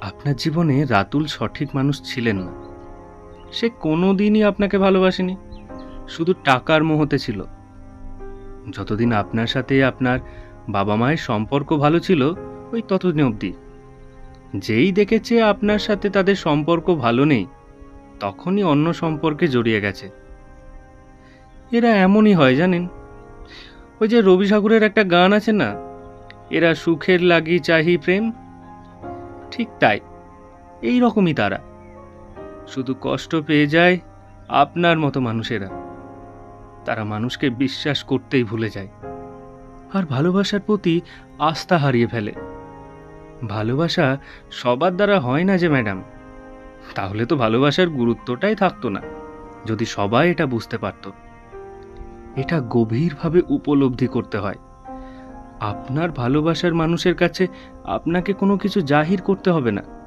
আপনার জীবনে রাতুল সঠিক মানুষ ছিলেন না। সে কোনো দিনই আপনাকে ভালোবাসেনি, শুধু টাকার মোহতে ছিল। যতদিন আপনার সাথে আপনার বাবা মায়ের সম্পর্ক ভালো ছিল, ওই ততদিন অবধি। যেই দেখেছে আপনার সাথে তাদের সম্পর্ক ভালো নেই, তখনই অন্য সম্পর্কে জড়িয়ে গেছে। এরা এমনই হয় জানেন? ওই যে রবি ঠাকুরের একটা গান আছে না? এরা সুখের লাগি চাহি প্রেম ঠিক তাই। এই রকমই তারা। শুধু কষ্ট পেয়ে যায় আপনার মতো মানুষেরা। তারা মানুষকে বিশ্বাস করতেই ভুলে যায়। আর ভালোবাসার প্রতি আস্থা হারিয়ে ফেলে। ভালোবাসা সবার দ্বারা হয় না যে, ম্যাডাম। তাহলে তো ভালোবাসার গুরুত্বটাই থাকতো না, যদি সবাই এটা বুঝতে পারত। এটা গভীরভাবে উপলব্ধি করতে হয়। আপনার ভালোবাসার মানুষের কাছে আপনাকে কোনো কিছু জাহির করতে হবে না।